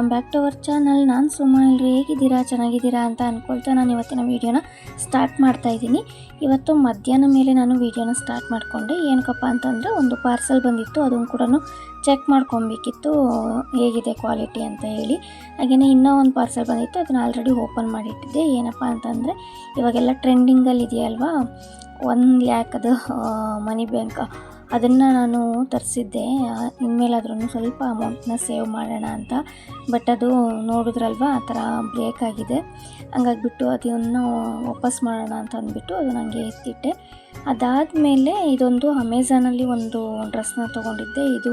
Back to our channel ನಾನು ಸುಮಾ ಎಲ್ರು ಹೇಗಿದ್ದೀರಾ? ಚೆನ್ನಾಗಿದ್ದೀರಾ ಅಂತ ಅಂದ್ಕೊಳ್ತಾ ನಾನು ಇವತ್ತಿನ ವೀಡಿಯೋನ ಸ್ಟಾರ್ಟ್ ಮಾಡ್ತಾ ಇದ್ದೀನಿ. ಇವತ್ತು ಮಧ್ಯಾಹ್ನ ಮೇಲೆ ನಾನು ವೀಡಿಯೋನ ಸ್ಟಾರ್ಟ್ ಮಾಡಿಕೊಂಡೆ. ಏನಕ್ಕಪ್ಪ ಅಂತಂದರೆ ಒಂದು ಪಾರ್ಸಲ್ ಬಂದಿತ್ತು. ಅದನ್ನು ಕೂಡ ಚೆಕ್ ಮಾಡ್ಕೊಬೇಕಿತ್ತು. ಹೇಗಿದೆ ಕ್ವಾಲಿಟಿ ಅಂತ ಹೇಳಿ. ಹಾಗೆಯೇ ಇನ್ನೂ ಒಂದು ಪಾರ್ಸಲ್ ಬಂದಿತ್ತು. ಅದನ್ನು ಆಲ್ರೆಡಿ ಓಪನ್ ಮಾಡಿಟ್ಟಿದ್ದೆ. ಏನಪ್ಪ ಅಂತಂದರೆ ಇವಾಗೆಲ್ಲ ಟ್ರೆಂಡಿಂಗಲ್ಲಿ ಇದೆಯಲ್ವಾ? ಒನ್ ಲ್ಯಾಕದು ಮನಿ ಬ್ಯಾಂಕ್ ಅದನ್ನು ನಾನು ತರಿಸಿದ್ದೆ. ಇನ್ಮೇಲಾದ್ರೂ ಸ್ವಲ್ಪ ಅಮೌಂಟನ್ನ ಸೇವ್ ಮಾಡೋಣ ಅಂತ. ಬಟ್ ಅದು ನೋಡಿದ್ರಲ್ವ, ಆ ಥರ ಬ್ರೇಕ್ ಆಗಿದೆ. ಹಂಗಾಗ್ಬಿಟ್ಟು ಅದನ್ನು ವಾಪಸ್ ಮಾಡೋಣ ಅಂತ ಅಂದ್ಬಿಟ್ಟು ಅದು ನನಗೆ ಎತ್ತಿಟ್ಟೆ. ಅದಾದಮೇಲೆ ಇದೊಂದು ಅಮೆಝಾನಲ್ಲಿ ಒಂದು ಡ್ರೆಸ್ನ ತೊಗೊಂಡಿದ್ದೆ. ಇದು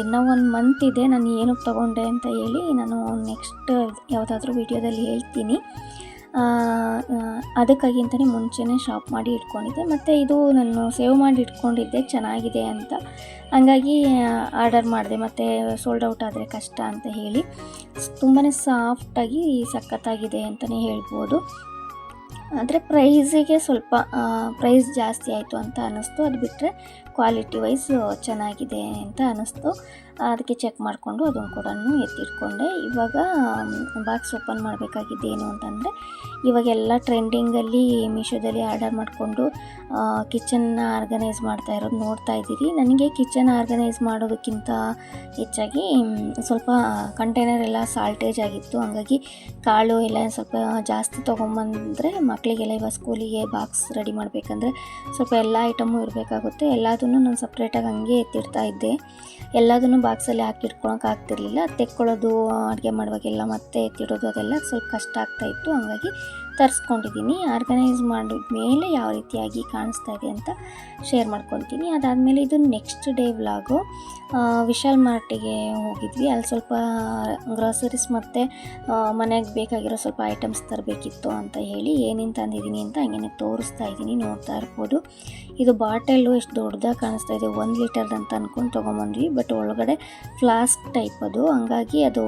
ಇನ್ನೂ ಒಂದು ಮಂತ್ ಇದೆ. ನಾನು ಏನಕ್ಕೆ ತೊಗೊಂಡೆ ಅಂತ ಹೇಳಿ ನಾನು ನೆಕ್ಸ್ಟ್ ಯಾವುದಾದ್ರೂ ವೀಡಿಯೋದಲ್ಲಿ ಹೇಳ್ತೀನಿ. ಅದಕ್ಕಾಗಿ ಅಂತಲೇ ಮುಂಚೆನೇ ಶಾಪ್ ಮಾಡಿ ಇಟ್ಕೊಂಡಿದ್ದೆ. ಮತ್ತು ಇದು ನಾನು ಸೇವ್ ಮಾಡಿ ಇಟ್ಕೊಂಡಿದ್ದೆ, ಚೆನ್ನಾಗಿದೆ ಅಂತ. ಹಂಗಾಗಿ ಆರ್ಡರ್ ಮಾಡಿದೆ. ಮತ್ತು ಸೋಲ್ಡ್ ಔಟ್ ಆದರೆ ಕಷ್ಟ ಅಂತ ಹೇಳಿ. ತುಂಬಾ ಸಾಫ್ಟಾಗಿ ಸಖತ್ತಾಗಿದೆ ಅಂತಲೇ ಹೇಳ್ಬೋದು. ಆದರೆ ಪ್ರೈಸಿಗೆ ಸ್ವಲ್ಪ ಪ್ರೈಸ್ ಜಾಸ್ತಿ ಆಯಿತು ಅಂತ ಅನ್ನಿಸ್ತು ಅದು ಬಿಟ್ಟರೆ ಕ್ವಾಲಿಟಿ ವೈಸ್ ಚೆನ್ನಾಗಿದೆ ಅಂತ ಅನ್ನಿಸ್ತು ಅದಕ್ಕೆ ಚೆಕ್ ಮಾಡಿಕೊಂಡು ಅದನ್ನು ಕೂಡ ಎತ್ತಿಟ್ಕೊಂಡೆ. ಇವಾಗ ಬಾಕ್ಸ್ ಓಪನ್ ಮಾಡಬೇಕಾಗಿದ್ದೇನು ಅಂತಂದರೆ ಇವಾಗೆಲ್ಲ ಟ್ರೆಂಡಿಂಗಲ್ಲಿ ಮೀಶೋದಲ್ಲಿ ಆರ್ಡರ್ ಮಾಡಿಕೊಂಡು ಕಿಚನ್ನ ಆರ್ಗನೈಸ್ ಮಾಡ್ತಾ ಇರೋದು ನೋಡ್ತಾ ಇದ್ದೀರಿ. ನನಗೆ ಕಿಚನ್ ಆರ್ಗನೈಸ್ ಮಾಡೋದಕ್ಕಿಂತ ಹೆಚ್ಚಾಗಿ ಸ್ವಲ್ಪ ಕಂಟೈನರ್ ಎಲ್ಲ ಸಾಲ್ಟೇಜ್ ಆಗಿತ್ತು. ಹಂಗಾಗಿ ಕಾಳು ಎಲ್ಲ ಸ್ವಲ್ಪ ಜಾಸ್ತಿ ತೊಗೊಂಬಂದರೆ ಮಕ್ಕಳಿಗೆಲ್ಲ ಇವಾಗ ಸ್ಕೂಲಿಗೆ ಬಾಕ್ಸ್ ರೆಡಿ ಮಾಡಬೇಕಂದ್ರೆ ಸ್ವಲ್ಪ ಎಲ್ಲ ಐಟಮು ಇರಬೇಕಾಗುತ್ತೆ. ಎಲ್ಲದನ್ನು ನಾನು ಸಪ್ರೇಟಾಗಿ ಹಂಗೆ ಎತ್ತಿಡ್ತಾ ಇದ್ದೆ. ಎಲ್ಲದನ್ನು ಬಾಕ್ಸಲ್ಲಿ ಹಾಕಿಟ್ಕೊಳಕ್ಕೆ ಆಗ್ತಿರ್ಲಿಲ್ಲ. ತೆಕ್ಕೊಳ್ಳೋದು ಅಡುಗೆ ಮಾಡುವಾಗೆಲ್ಲ ಮತ್ತೆ ಎತ್ತಿಡೋದು ಅದೆಲ್ಲ ಸ್ವಲ್ಪ ಕಷ್ಟ ಆಗ್ತಾಯಿತ್ತು ಹಂಗಾಗಿ ತರಿಸ್ಕೊಂಡಿದ್ದೀನಿ. ಆರ್ಗನೈಸ್ ಮಾಡಿದ ಮೇಲೆ ಯಾವ ರೀತಿಯಾಗಿ ಕಾಣಿಸ್ತಾ ಇದೆ ಅಂತ ಶೇರ್ ಮಾಡ್ಕೊತೀನಿ ಅದಾದಮೇಲೆ ಇದು ನೆಕ್ಸ್ಟ್ ಡೇ ವ್ಲಾಗು ವಿಶಾಲ್ ಮಾರ್ಟಿಗೆ ಹೋಗಿದ್ವಿ. ಅಲ್ಲಿ ಸ್ವಲ್ಪ ಗ್ರಾಸರೀಸ್ ಮತ್ತು ಮನೆಗೆ ಬೇಕಾಗಿರೋ ಸ್ವಲ್ಪ ಐಟಮ್ಸ್ ತರಬೇಕಿತ್ತು ಅಂತ ಹೇಳಿ ಏನೇನು ತಂದಿದ್ದೀನಿ ಅಂತ ಹಂಗೇನೆ ತೋರಿಸ್ತಾ ಇದ್ದೀನಿ. ನೋಡ್ತಾ ಇರ್ಬೋದು. ಇದು ಬಾಟಲು ಎಷ್ಟು ದೊಡ್ಡದಾಗಿ ಕಾಣಿಸ್ತಾ ಇದೆ. ಒಂದು ಲೀಟರ್ದು ಅಂತ ಅಂದ್ಕೊಂಡು ತೊಗೊಂಬಂದ್ವಿ. ಬಟ್ ಒಳಗಡೆ ಫ್ಲಾಸ್ಕ್ ಟೈಪ್ ಅದು. ಹಂಗಾಗಿ ಅದು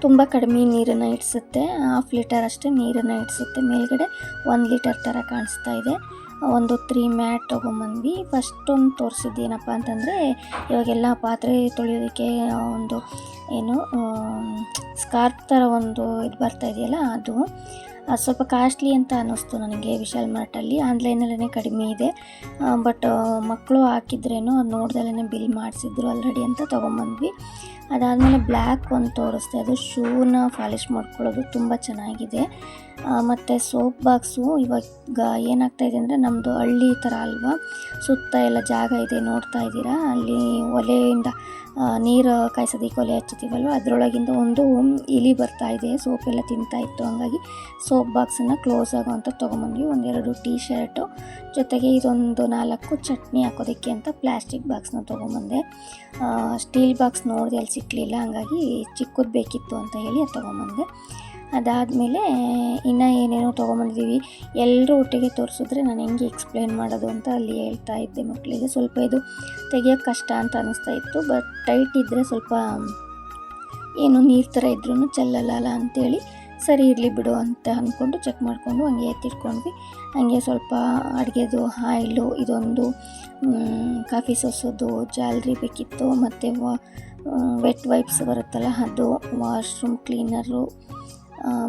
ತುಂಬ ಕಡಿಮೆ ನೀರನ್ನು ಇಡಿಸುತ್ತೆ. ಹಾಫ್ ಲೀಟರ್ ಅಷ್ಟೇ ನೀರನ್ನು ಇಡಿಸುತ್ತೆ. ಮೇಲ್ಗಡೆ ಒಂದು ಲೀಟರ್ ಥರ ಕಾಣಿಸ್ತಾ ಇದೆ. ಒಂದು ತ್ರೀ ಮ್ಯಾಟ್ ತೊಗೊಂಬಂದ್ವಿ. ಫಸ್ಟ್ ಒಂದು ತೋರಿಸಿದ್ದೇನಪ್ಪ ಅಂತಂದರೆ, ಇವಾಗೆಲ್ಲ ಪಾತ್ರೆ ತೊಳೆಯೋದಕ್ಕೆ ಒಂದು, ಏನು ಸ್ಕಾರ್ಪ್ ಥರ ಒಂದು ಇದು ಬರ್ತಾ ಇದೆಯಲ್ಲ, ಅದು. ಅದು ಸ್ವಲ್ಪ ಕಾಸ್ಟ್ಲಿ ಅಂತ ಅನ್ನಿಸ್ತು ನನಗೆ ವಿಶಾಲ್ ಮಾರ್ಟಲ್ಲಿ ಆನ್ಲೈನಲ್ಲೇ ಕಡಿಮೆ ಇದೆ. ಬಟ್ ಮಕ್ಕಳು ಹಾಕಿದ್ರೇನೋ ಅದು ನೋಡ್ದಲ್ಲೇ ಬಿಲ್ ಮಾಡಿಸಿದ್ರು ಆಲ್ರೆಡಿ ಅಂತ ತೊಗೊಂಬಂದ್ವಿ. ಅದಾದಮೇಲೆ ಬ್ಲ್ಯಾಕ್ ಒಂದು ತೋರಿಸ್ದೆ. ಅದು ಶೂನ ಪಾಲಿಷ್ ಮಾಡ್ಕೊಳ್ಳೋದು ತುಂಬ ಚೆನ್ನಾಗಿದೆ. ಮತ್ತು ಸೋಪ್ ಬಾಕ್ಸು ಇವಾಗ ಏನಾಗ್ತಾ ಇದೆ ಅಂದರೆ ನಮ್ಮದು ಹಳ್ಳಿ ಥರ ಅಲ್ವಾ? ಸುತ್ತ ಎಲ್ಲ ಜಾಗ ಇದೆ, ನೋಡ್ತಾ ಇದ್ದೀರಾ? ಅಲ್ಲಿ ಒಲೆಯಿಂದ ನೀರು ಕಾಯಿಸೋದಕ್ಕೆ ಒಲೆ ಹಚ್ಚುತ್ತೀವಲ್ವ? ಅದರೊಳಗಿಂದ ಒಂದು ಇಲಿ ಬರ್ತಾ ಇದೆ, ಸೋಪ್ ಎಲ್ಲ ತಿಂತಾ ಇತ್ತು. ಹಂಗಾಗಿ ಸೋಪ್ ಬಾಕ್ಸನ್ನು ಕ್ಲೋಸ್ ಆಗೋವಂಥ ತೊಗೊಂಬಂದ್ವಿ. ಒಂದೆರಡು ಟೀ ಶರ್ಟು ಜೊತೆಗೆ ಇದೊಂದು ನಾಲ್ಕು ಚಟ್ನಿ ಹಾಕೋದಕ್ಕೆ ಅಂತ ಪ್ಲ್ಯಾಸ್ಟಿಕ್ ಬಾಕ್ಸ್ನ ತೊಗೊಂಬಂದೆ. ಸ್ಟೀಲ್ ಬಾಕ್ಸ್ ನೋಡಿದೆ ಅಲ್ಲಿ ಸಿಕ್ಕಲಿಲ್ಲ ಹಂಗಾಗಿ ಚಿಕ್ಕದು ಬೇಕಿತ್ತು ಅಂತ ಹೇಳಿ ಅದು ತೊಗೊಂಬಂದೆ. ಅದಾದಮೇಲೆ ಇನ್ನು ಏನೇನೋ ತೊಗೊಂಬಂದಿದ್ದೀವಿ ಎಲ್ಲರೂ ಒಟ್ಟಿಗೆ ತೋರಿಸಿದ್ರೆ ನಾನು ಹೆಂಗೆ ಎಕ್ಸ್ಪ್ಲೇನ್ ಮಾಡೋದು ಅಂತ ಅಲ್ಲಿ ಹೇಳ್ತಾ ಇದ್ದೆ ಮಕ್ಕಳಿಗೆ ಸ್ವಲ್ಪ ಇದು ತೆಗಿಯೋಕ್ಕೆ ಕಷ್ಟ ಅಂತ ಅನ್ನಿಸ್ತಾ ಇತ್ತು. ಬಟ್ ಟೈಟ್ ಇದ್ದರೆ ಸ್ವಲ್ಪ ಏನು ನೀರು ಥರ ಇದ್ರೂ ಚೆಲ್ಲಲ್ಲ ಅಂತೇಳಿ ಸರಿ ಇರಲಿ ಬಿಡು ಅಂತ ಅಂದ್ಕೊಂಡು ಚೆಕ್ ಮಾಡಿಕೊಂಡು ಹಂಗೆ ಎತ್ತಿಟ್ಕೊಂಡ್ವಿ. ಹಂಗೆ ಸ್ವಲ್ಪ ಅಡುಗೆದು ಆಯಿಲು ಇದೊಂದು ಕಾಫಿ ಸೋಸೋದು, ಜಾಲ್ರಿ ಬೇಕಿತ್ತು. ಮತ್ತು ವೆಟ್ ವೈಪ್ಸ್ ಬರುತ್ತಲ್ಲ ಅದು ವಾಶ್ರೂಮ್ ಕ್ಲೀನರು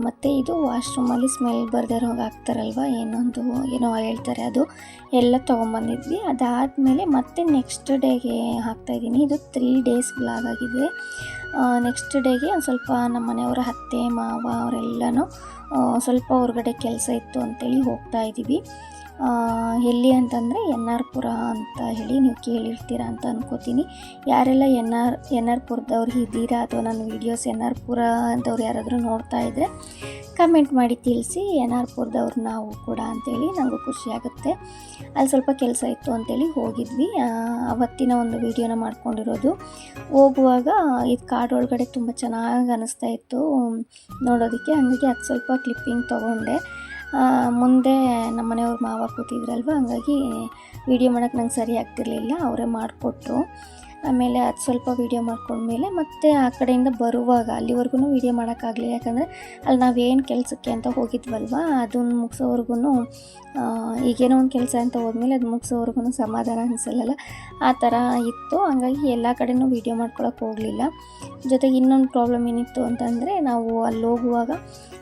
ಮತ್ತು ಇದು ವಾಶ್ರೂಮಲ್ಲಿ ಸ್ಮೆಲ್ ಬರ್ದೇ ಇರೋ ಹಾಗೆ ಹಾಕ್ತಾರಲ್ವ ಏನೊಂದು, ಏನೋ ಹೇಳ್ತಾರೆ ಅದು. ಎಲ್ಲ ತೊಗೊಂಬಂದಿದ್ವಿ. ಅದಾದಮೇಲೆ ಮತ್ತೆ ನೆಕ್ಸ್ಟ್ ಡೇಗೆ ಹಾಕ್ತಾಯಿದ್ದೀನಿ ಇದು ತ್ರೀ ಡೇಸ್ ಬ್ಲಾಗ್ ಆಗಿದೆ. ನೆಕ್ಸ್ಟ್ ಡೇಗೆ ಒಂದು ಸ್ವಲ್ಪ ನಮ್ಮ ಮನೆಯವರ ಅತ್ತೆ, ಮಾವ, ಅವರೆಲ್ಲನೂ ಸ್ವಲ್ಪ ಹೊರಗಡೆ ಕೆಲಸ ಇತ್ತು ಅಂತೇಳಿ ಹೋಗ್ತಾ ಇದ್ದೀವಿ. ಎಲ್ಲಿ ಅಂತಂದರೆ ಎನ್ ಆರ್ ಪುರ ಅಂತ ಹೇಳಿ ನೀವು ಕೇಳಿರ್ತೀರ ಅಂತ ಅನ್ಕೋತೀನಿ. ಯಾರೆಲ್ಲ ಎನ್ ಆರ್ ಎನ್ ಆರ್ ಪುರದವ್ರು ಇದ್ದೀರಾ ಅಥವಾ ನನ್ನ ವೀಡಿಯೋಸ್ ಎನ್ ಆರ್ ಪುರ ಅಂತವ್ರು ಯಾರಾದರೂ ನೋಡ್ತಾ ಇದ್ದರೆ ಕಮೆಂಟ್ ಮಾಡಿ ತಿಳಿಸಿ, ಎನ್ ಆರ್ ಪುರದವ್ರು ನಾವು ಕೂಡ ಅಂತೇಳಿ ನನಗೂ ಖುಷಿ ಆಗುತ್ತೆ. ಅಲ್ಲಿ ಸ್ವಲ್ಪ ಕೆಲಸ ಇತ್ತು ಅಂತೇಳಿ ಹೋಗಿದ್ವಿ. ಅವತ್ತಿನ ಒಂದು ವೀಡಿಯೋನ ಮಾಡ್ಕೊಂಡಿರೋದು. ಹೋಗುವಾಗ ಇದು ಕಾಡೊಳಗಡೆ ತುಂಬ ಚೆನ್ನಾಗಿ ಅನ್ನಿಸ್ತಾ ಇತ್ತು. ನೋಡೋದಕ್ಕೆ ಹಾಗಾಗಿ ಅದು ಸ್ವಲ್ಪ ಕ್ಲಿಪ್ಪಿಂಗ್ ತೊಗೊಂಡೆ. ಮುಂದೆ ನಮ್ಮ ಮನೆಯವ್ರ ಮಾವ ಕೂತಿದ್ರಲ್ವ ಹಂಗಾಗಿ ವೀಡಿಯೋ ಮಾಡೋಕ್ಕೆ ನಂಗೆ ಸರಿ ಆಗ್ತಿರಲಿಲ್ಲ ಅವರೇ ಮಾಡಿಕೊಟ್ರು. ಆಮೇಲೆ ಅದು ಸ್ವಲ್ಪ ವೀಡಿಯೋ ಮಾಡ್ಕೊಂಡ್ಮೇಲೆ ಮತ್ತೆ ಆ ಕಡೆಯಿಂದ ಬರುವಾಗ ಅಲ್ಲಿವರೆಗೂ ವೀಡಿಯೋ ಮಾಡೋಕ್ಕಾಗಲಿಲ್ಲ. ಯಾಕಂದರೆ ಅಲ್ಲಿ ನಾವೇನು ಕೆಲಸಕ್ಕೆ ಅಂತ ಹೋಗಿದ್ವಲ್ವ ಅದನ್ನು ಮುಗಿಸೋವರೆಗೂ ಈಗೇನೋ ಒಂದು ಕೆಲಸ ಅಂತ ಹೋದ್ಮೇಲೆ ಅದು ಮುಗಿಸೋವರೆಗೂ ಸಮಾಧಾನ ಅನಿಸಲ್ಲ ಆ ಥರ ಇತ್ತು. ಹಂಗಾಗಿ ಎಲ್ಲ ಕಡೆಯೂ ವೀಡಿಯೋ ಮಾಡ್ಕೊಳಕ್ಕೆ ಹೋಗಲಿಲ್ಲ. ಜೊತೆಗೆ ಇನ್ನೊಂದು ಪ್ರಾಬ್ಲಮ್ ಏನಿತ್ತು ಅಂತಂದರೆ ನಾವು ಅಲ್ಲಿ ಹೋಗುವಾಗ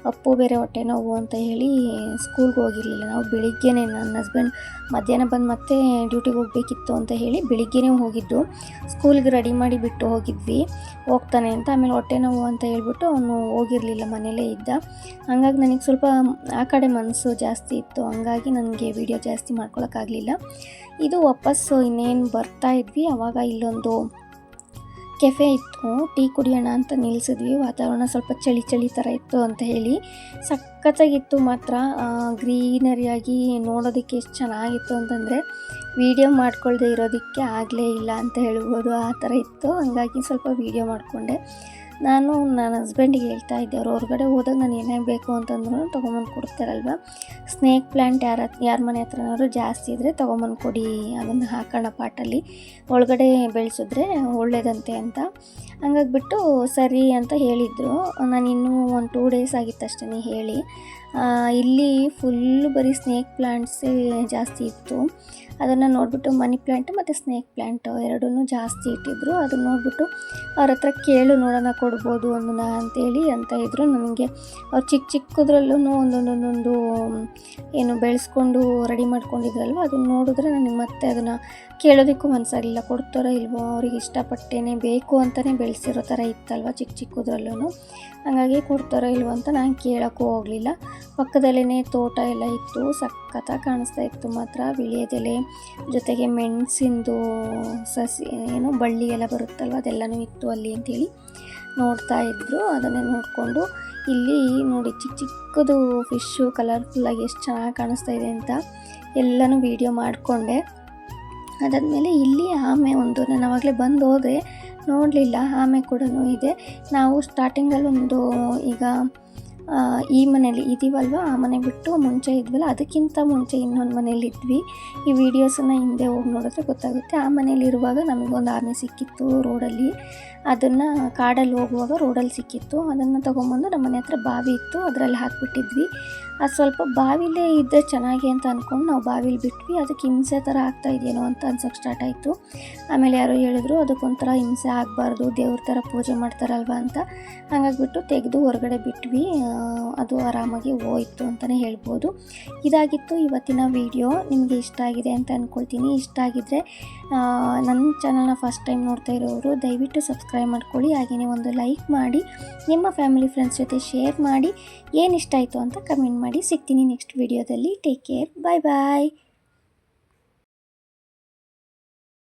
ಅಪ್ಪು ಬೇರೆ ಹೊಟ್ಟೆ ನೋವು ಅಂತ ಹೇಳಿ ಸ್ಕೂಲ್ಗೆ ಹೋಗಿರಲಿಲ್ಲ. ನಾವು ಬೆಳಿಗ್ಗೆನೇ ನನ್ನ ಹಸ್ಬೆಂಡ್ ಮಧ್ಯಾಹ್ನ ಬಂದು ಮತ್ತೆ ಡ್ಯೂಟಿಗೆ ಹೋಗಬೇಕಿತ್ತು ಅಂತ ಹೇಳಿ ಬೆಳಿಗ್ಗೆನೇ ಹೋಗಿದ್ದು. ಸ್ಕೂಲ್ಗೆ ರೆಡಿ ಮಾಡಿ ಬಿಟ್ಟು ಹೋಗಿದ್ವಿ. ಹೋಗ್ತಾನೆ ಅಂತ, ಆಮೇಲೆ ಹೊಟ್ಟೆ ನೋವು ಅಂತ ಹೇಳ್ಬಿಟ್ಟು ಅವನು ಹೋಗಿರಲಿಲ್ಲ, ಮನೇಲೇ ಇದ್ದ. ಹಂಗಾಗಿ ನನಗೆ ಸ್ವಲ್ಪ ಆ ಕಡೆ ಮನಸ್ಸು ಜಾಸ್ತಿ ಇತ್ತು. ಹಂಗಾಗಿ ನನಗೆ ವಿಡಿಯೋ ಜಾಸ್ತಿ ಮಾಡ್ಕೊಳಕ್ಕಾಗಲಿಲ್ಲ. ಇದು ವಾಪಸ್ಸು ಇನ್ನೇನು ಬರ್ತಾ ಇದ್ವಿ. ಆವಾಗ ಇಲ್ಲೊಂದು ಕೆಫೆ ಇತ್ತು. ಟೀ ಕುಡಿಯೋಣ ಅಂತ ನಿಲ್ಲಿಸಿದ್ವಿ ವಾತಾವರಣ ಸ್ವಲ್ಪ ಚಳಿ ಚಳಿ ಥರ ಇತ್ತು ಅಂತ ಹೇಳಿ. ಸಖತ್ತಾಗಿತ್ತು ಮಾತ್ರ. ಗ್ರೀನರಿಯಾಗಿ ನೋಡೋದಕ್ಕೆ ಎಷ್ಟು ಚೆನ್ನಾಗಿತ್ತು ಅಂತಂದರೆ ವೀಡಿಯೋ ಮಾಡ್ಕೊಳ್ಳದೆ ಇರೋದಕ್ಕೆ ಆಗಲೇ ಇಲ್ಲ ಅಂತ ಹೇಳ್ಬೋದು. ಆ ಥರ ಇತ್ತು. ಹಂಗಾಗಿ ಸ್ವಲ್ಪ ವೀಡಿಯೋ ಮಾಡಿಕೊಂಡೆ. ನಾನು ನನ್ನ ಹಸ್ಬೆಂಡಿಗೆ ಹೇಳ್ತಾ ಇದ್ದೆ ಅವ್ರು ಹೊರಗಡೆ ಹೋದಾಗ ನಾನು ಏನೇ ಬೇಕು ಅಂತಂದ್ರೂ ತೊಗೊಂಬಂದು ಕೊಡ್ತಾರಲ್ವ? ಸ್ನೇಕ್ ಪ್ಲ್ಯಾಂಟ್ ಯಾರ ಯಾರ ಮನೆ ಹತ್ರನಾದ್ರು ಜಾಸ್ತಿ ಇದ್ದರೆ ತೊಗೊಂಬಂದು ಕೊಡಿ ಅದನ್ನು ಹಾಕೋಣ ಪಾಟಲ್ಲಿ. ಒಳಗಡೆ ಬೆಳೆಸಿದ್ರೆ ಒಳ್ಳೆಯದಂತೆ ಅಂತ. ಹಂಗಾಗಿಬಿಟ್ಟು ಸರಿ ಅಂತ ಹೇಳಿದರು. ನಾನು ಇನ್ನೂ ಒಂದು ಟೂ ಡೇಸ್ ಆಗಿತ್ತಷ್ಟೇ ಹೇಳಿ. ಆ, ಇಲ್ಲಿ ಫುಲ್ಲು ಬರೀ ಸ್ನೇಕ್ ಪ್ಲ್ಯಾಂಟ್ಸೇ ಜಾಸ್ತಿ ಇತ್ತು. ಅದನ್ನು ನೋಡಿಬಿಟ್ಟು ಮನಿ ಪ್ಲ್ಯಾಂಟ್ ಮತ್ತು ಸ್ನೇಕ್ ಪ್ಲ್ಯಾಂಟ್ ಎರಡೂ ಜಾಸ್ತಿ ಇಟ್ಟಿದ್ರು. ಅದನ್ನು ನೋಡಿಬಿಟ್ಟು ಅವ್ರ ಹತ್ರ ಕೇಳು ನೋಡೋಣ ಕೊಡ್ಬೋದು ಒಂದನ್ನ ಅಂತೇಳಿ ಅಂತ ಇದ್ರು. ನನಗೆ ಅವ್ರು ಚಿಕ್ಕ ಚಿಕ್ಕದ್ರಲ್ಲೂ ಒಂದೊಂದೊಂದೊಂದು ಏನು ಬೆಳೆಸ್ಕೊಂಡು ರೆಡಿ ಮಾಡ್ಕೊಂಡಿದ್ರಲ್ವ? ಅದನ್ನು ನೋಡಿದ್ರೆ ನನಗೆ ಮತ್ತೆ ಅದನ್ನು ಕೇಳೋದಕ್ಕೂ ಮನಸ್ಸಾಗಿಲ್ಲ ಕೊಡ್ತಾರೋ ಇಲ್ವೋ? ಅವ್ರಿಗೆ ಇಷ್ಟಪಟ್ಟೇನೆ ಬೇಕು ಅಂತಲೇ ಬೆಳೆಸಿರೋ ಥರ ಇತ್ತಲ್ವ ಚಿಕ್ಕ ಚಿಕ್ಕದ್ರಲ್ಲೂ ಹಾಗಾಗಿ ಕೊಡ್ತಾರೋ ಇಲ್ವೋ ಅಂತ ನಾನು ಕೇಳೋಕ್ಕೂ ಹೋಗಲಿಲ್ಲ. ಪಕ್ಕದಲ್ಲೇ ತೋಟ ಎಲ್ಲ ಇತ್ತು, ಸಖತ್ತಾಗಿ ಕಾಣಿಸ್ತಾ ಇತ್ತು ಮಾತ್ರ. ವಿಳಿಯದೆಲೆ ಜೊತೆಗೆ ಮೆಣಸಿಂದು ಸಸಿ, ಏನು ಬಳ್ಳಿ ಎಲ್ಲ ಬರುತ್ತಲ್ವ ಅದೆಲ್ಲನೂ ಇತ್ತು ಅಲ್ಲಿ ಅಂತೇಳಿ ನೋಡ್ತಾ ಇದ್ದರು ಅದನ್ನೇ ನೋಡಿಕೊಂಡು ಇಲ್ಲಿ ನೋಡಿ ಚಿಕ್ಕ ಚಿಕ್ಕದು ಫಿಶ್ಶು ಕಲರ್ಫುಲ್ಲಾಗಿ ಎಷ್ಟು ಚೆನ್ನಾಗಿ ಕಾಣಿಸ್ತಾ ಇದೆ ಅಂತ ಎಲ್ಲನೂ ವೀಡಿಯೋ ಮಾಡಿಕೊಂಡೆ. ಅದಾದಮೇಲೆ ಇಲ್ಲಿ ಆಮೆ ಒಂದು, ನಾನು ಆವಾಗಲೇ ಬಂದು ಹೋದೆ, ನೋಡಲಿಲ್ಲ, ಆಮೆ ಕೂಡ ಇದೆ. ನಾವು ಸ್ಟಾರ್ಟಿಂಗಲ್ಲಿ ಒಂದು ಈಗ ಈ ಮನೇಲಿ ಇದೀವಲ್ವ? ಆ ಮನೆ ಬಿಟ್ಟು ಮುಂಚೆ ಇದ್ವಲ್ಲ, ಅದಕ್ಕಿಂತ ಮುಂಚೆ ಇನ್ನೊಂದು ಮನೇಲಿ ಇದ್ವಿ. ಈ ವಿಡಿಯೋಸನ್ನು ಹಿಂದೆ ಹೋಗಿ ನೋಡಿದ್ರೆ ಗೊತ್ತಾಗುತ್ತೆ. ಆ ಮನೇಲಿ ಇರುವಾಗ ನಮಗೊಂದು ಆನೆ ಸಿಕ್ಕಿತ್ತು ರೋಡಲ್ಲಿ ಅದನ್ನು ಕಾಡಲ್ಲಿ ಹೋಗುವಾಗ ರೋಡಲ್ಲಿ ಸಿಕ್ಕಿತ್ತು. ಅದನ್ನು ತೊಗೊಂಬಂದು ನಮ್ಮ ಮನೆ ಹತ್ರ ಬಾವಿ ಇತ್ತು. ಅದರಲ್ಲಿ ಹಾಕಿಬಿಟ್ಟಿದ್ವಿ. ಅದು ಸ್ವಲ್ಪ ಬಾವಿಲೇ ಇದ್ದರೆ ಚೆನ್ನಾಗಿ ಅಂತ ಅಂದ್ಕೊಂಡು ನಾವು ಬಾವಿಲಿ ಬಿಟ್ವಿ. ಅದಕ್ಕೆ ಹಿಂಸೆ ಥರ ಆಗ್ತಾ ಇದೆಯೇನೋ ಅಂತ ಅನ್ಸೋಕ್ಕೆ ಸ್ಟಾರ್ಟ್ ಆಯಿತು. ಆಮೇಲೆ ಯಾರೋ ಹೇಳಿದ್ರು, ಅದಕ್ಕೊಂಥರ ಹಿಂಸೆ ಆಗಬಾರ್ದು, ದೇವ್ರ ಥರ ಪೂಜೆ ಮಾಡ್ತಾರಲ್ವ ಅಂತ. ಹಾಗಾಗ್ಬಿಟ್ಟು ತೆಗೆದು ಹೊರಗಡೆ ಬಿಟ್ವಿ. ಅದು ಆರಾಮಾಗಿ ಹೋಯಿತು ಅಂತಲೇ ಹೇಳ್ಬೋದು. ಇದಾಗಿತ್ತು ಇವತ್ತಿನ ವಿಡಿಯೋ ನಿಮಗೆ ಇಷ್ಟ ಆಗಿದೆ ಅಂತ ಅಂದ್ಕೊಳ್ತೀನಿ ಇಷ್ಟ ಆಗಿದ್ದರೆ ನನ್ನ ಚಾನಲ್ನ ಫಸ್ಟ್ ಟೈಮ್ ನೋಡ್ತಾ ಇರೋರು ದಯವಿಟ್ಟು ಸಬ್ಸ್ಕ್ರೈಬ್ ಮಾಡ್ಕೊಳ್ಳಿ ಹಾಗೆಯೇ ಒಂದು ಲೈಕ್ ಮಾಡಿ, ನಿಮ್ಮ ಫ್ಯಾಮಿಲಿ ಫ್ರೆಂಡ್ಸ್ ಜೊತೆ ಶೇರ್ ಮಾಡಿ, ಏನು ಇಷ್ಟ ಆಯಿತು ಅಂತ ಕಮೆಂಟ್ ಮಾಡಿ. ಸಿಗ್ತೀನಿ ನೆಕ್ಸ್ಟ್ ವಿಡಿಯೋದಲ್ಲಿ ಟೇಕ್ ಕೇರ್ ಬಾಯ್ ಬಾಯ್